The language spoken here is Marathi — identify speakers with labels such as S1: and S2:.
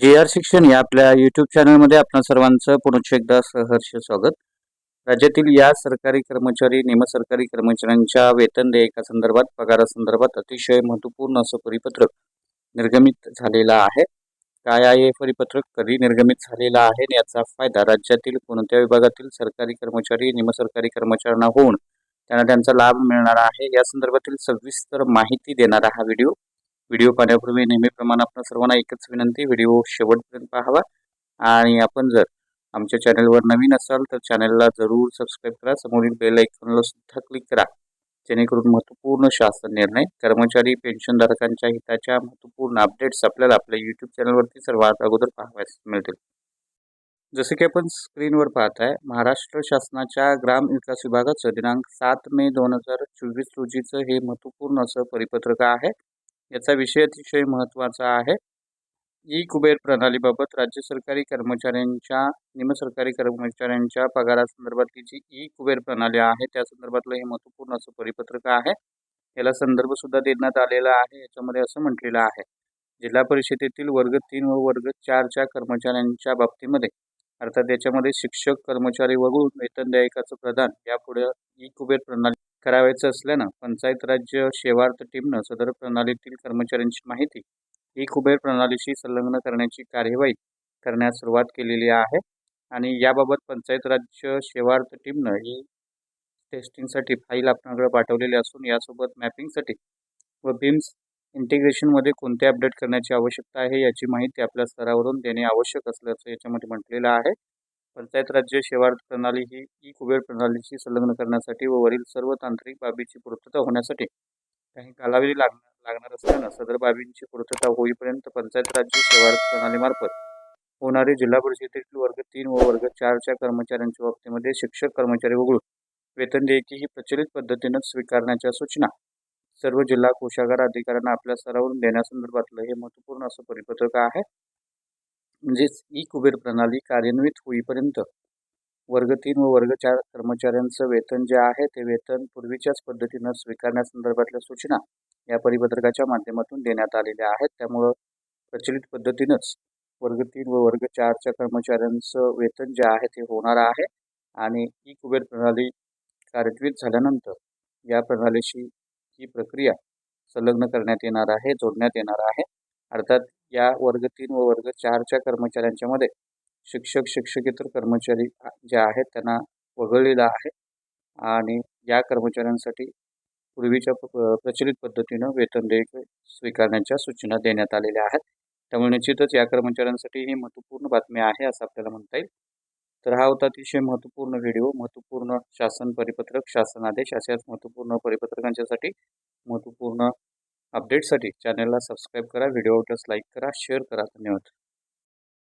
S1: जे आर शिक्षण या आपल्या यूट्यूब चॅनलमध्ये आपण सर्वांचं पुनश्च एकदा सहर्ष स्वागत. राज्यातील या सरकारी कर्मचारी निमसरकारी कर्मचाऱ्यांच्या वेतन देयकासंदर्भात पगारासंदर्भात अतिशय महत्त्वपूर्ण असं परिपत्रक निर्गमित झालेलं आहे. काय आहे हे परिपत्रक? कधी निर्गमित झालेलं आहे याचा फायदा राज्यातील कोणत्या विभागातील सरकारी कर्मचारी निमसरकारी कर्मचाऱ्यांना होऊन त्यांना त्यांचा लाभ मिळणार आहे? या संदर्भातील सविस्तर माहिती देणारा हा व्हिडिओ व्हिडिओ पाहण्यापूर्वी नेहमीप्रमाणे आपण सर्वांना एकच विनंती व्हिडिओ शेवटपर्यंत पाहावा. आणि आपण जर आमच्या चॅनलवर नवीन असाल तर चॅनलला जरूर सबस्क्राईब करा. समोरील बेल आयकॉनला सुद्धा क्लिक करा. जेणेकरून महत्त्वपूर्ण शासन निर्णय कर्मचारी पेन्शनधारकांच्या हिताच्या महत्त्वपूर्ण अपडेट्स आपल्याला आपल्या यूट्यूब चॅनलवरती सर्वात अगोदर पाहावयास मिळतील. जसे की आपण स्क्रीनवर पाहत आहे महाराष्ट्र शासनाच्या ग्राम विकास विभागाचं दिनांक सात मे दोन हजार चोवीस रोजीचं हे महत्त्वपूर्ण असं परिपत्रक आहे. याचा विषय अतिशय महत्त्वाचा आहे. ई कुबेर प्रणालीबाबत राज्य सरकारी कर्मचाऱ्यांच्या निमसरकारी कर्मचाऱ्यांच्या पगारासंदर्भातली जी ई कुबेर प्रणाली आहे. त्या संदर्भातलं हे महत्त्वपूर्ण असं परिपत्रक आहे. याला संदर्भ सुद्धा देण्यात आलेला आहे. याच्यामध्ये असं म्हटलेलं आहे. जिल्हा परिषदेतील वर्ग तीन व वर्ग चारच्या कर्मचाऱ्यांच्या बाबतीमध्ये अर्थात याच्यामध्ये शिक्षक कर्मचारी वगळून वेतन देयकाचं प्रदान यापुढे ई कुबेर प्रणाली करावायचं असल्यानं पंचायत राज्य शेवार्थ टीमनं सदर प्रणालीतील कर्मचाऱ्यांची माहिती ई कुबेर प्रणालीशी संलग्न करण्याची कार्यवाही करण्यास सुरुवात केलेली आहे आणि याबाबत पंचायत राज्य शेवार्थ टीमनं ही टेस्टिंगसाठी फाईल आपल्याकडे पाठवलेली असून यासोबत मॅपिंगसाठी व बीम्स इंटिग्रेशनमध्ये कोणते अपडेट करण्याची आवश्यकता आहे याची माहिती आपल्या स्तरावरून देणे आवश्यक असल्याचं याच्यामध्ये म्हटलेलं आहे. पंचायत राज्य शेवार प्रणाली ही ई कुबेर प्रणालीशी संलग्न करण्यासाठी व वरील सर्व तांत्रिक बाबीची पूर्तता होण्यासाठी काही कालावधी लागणार लागणार असल्यानं सदर बाबींची पूर्तता होईपर्यंत पंचायत राज्य शेवार प्रणालीमार्फत होणारे जिल्हा परिषदेतील वर्ग तीन व वर्ग चारच्या कर्मचाऱ्यांच्या बाबतीमध्ये शिक्षक कर्मचारी वगळून वेतन देयकी ही प्रचलित पद्धतीनं स्वीकारण्याच्या सूचना सर्व जिल्हा कोषागार अधिकाऱ्यांना आपल्या स्तरावरून देण्यासंदर्भातलं हे महत्त्वपूर्ण असं परिपत्रक आहे. म्हणजेच ई कुबेर प्रणाली कार्यान्वित होईपर्यंत वर्ग तीन व वर्ग चार कर्मचाऱ्यांचं वेतन जे आहे ते वेतन पूर्वीच्याच पद्धतीनं स्वीकारण्यासंदर्भातल्या सूचना या परिपत्रकाच्या माध्यमातून देण्यात आलेल्या आहेत. त्यामुळं प्रचलित पद्धतीनंच वर्ग तीन व वर्ग चारच्या कर्मचाऱ्यांचं वेतन जे आहे ते होणार आहे आणि ई कुबेर प्रणाली कार्यान्वित झाल्यानंतर या प्रणालीशी ही प्रक्रिया संलग्न करण्यात येणार आहे जोडण्यात येणार आहे. अर्थात या वर्ग तीन व वर्ग चारच्या कर्मचाऱ्यांच्या मध्ये शिक्षक शिक्षकेतर कर्मचारी जे आहेत त्यांना वगळलेलं आहे. आणि या कर्मचाऱ्यांसाठी पूर्वीच्या प्रचलित पद्धतीनं वेतन देयक स्वीकारण्याच्या सूचना देण्यात आलेल्या आहेत. त्यामुळे निश्चितच या कर्मचाऱ्यांसाठी ही महत्त्वपूर्ण बातमी आहे असं आपल्याला म्हणता येईल. तर हा होता अतिशय महत्त्वपूर्ण व्हिडिओ महत्त्वपूर्ण शासन परिपत्रक शासन आदेश अशाच महत्त्वपूर्ण परिपत्रकांच्यासाठी महत्त्वपूर्ण अपडेटसाठी चॅनलला सबस्क्राईब करा व्हिडिओ आवडल्यास लाईक करा शेअर करा. धन्यवाद.